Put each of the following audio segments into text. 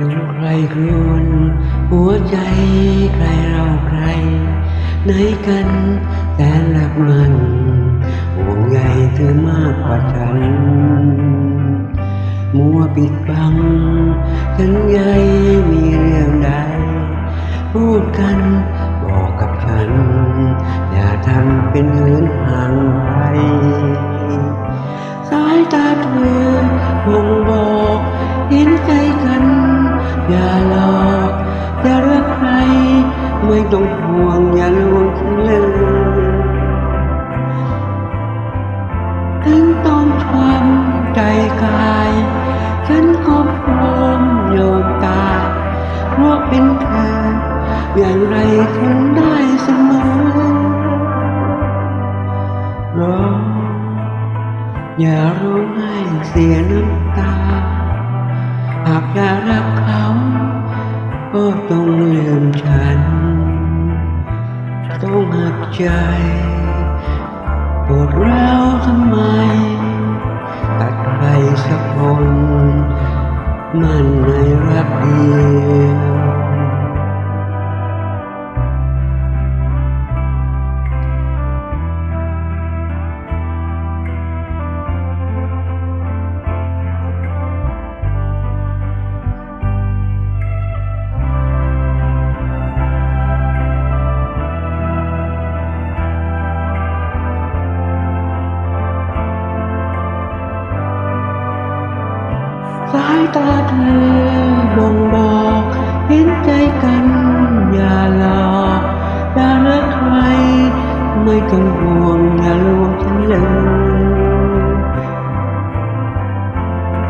ครวนหัวใจใครเราใคร ไหนกันแสนรักมันห่วงใยเธอมากกว่าฉัน มัวปิดบังฉันใยมีเรื่องใด พูดกันบอกกับฉัน อย่าทำเป็นเหินห่างไป ต้องห่วงอย่าลวงฉันเลยถึงต้องช้ำใจกาย ฉันก็พร้อมยอมตายเพราะเป็นเธอ อย่างไรทนได้เสมอร้องอย่าร้องให้เสียน้ำตา หากอยากรักเขา ก็ต้องลืมฉัน หักใจปวดร้าวทำไม ตัดใครสักคน มันในรักเดียว สายตาเธอบ่งบอกเห็นใจกันอย่าหลอกอย่ารักใคร ไม่ต้องห่วงอย่าลวงฉันเลย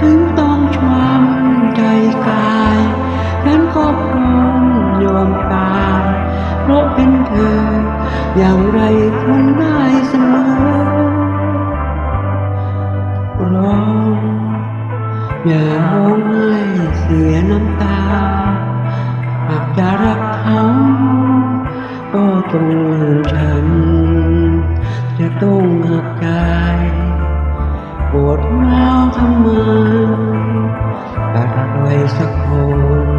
ถึงต้องช้ำใจกายฉันก็พร้อมยอมตายเพราะเป็นเธออย่างไรคงได้ ร้องไห้เสียน้ำตา หากจะรักเขา ก็ต้องลืมฉัน จะต้องหักใจปวดร้าวทำไมตัดไว้สักคน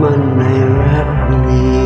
มันในรักเดี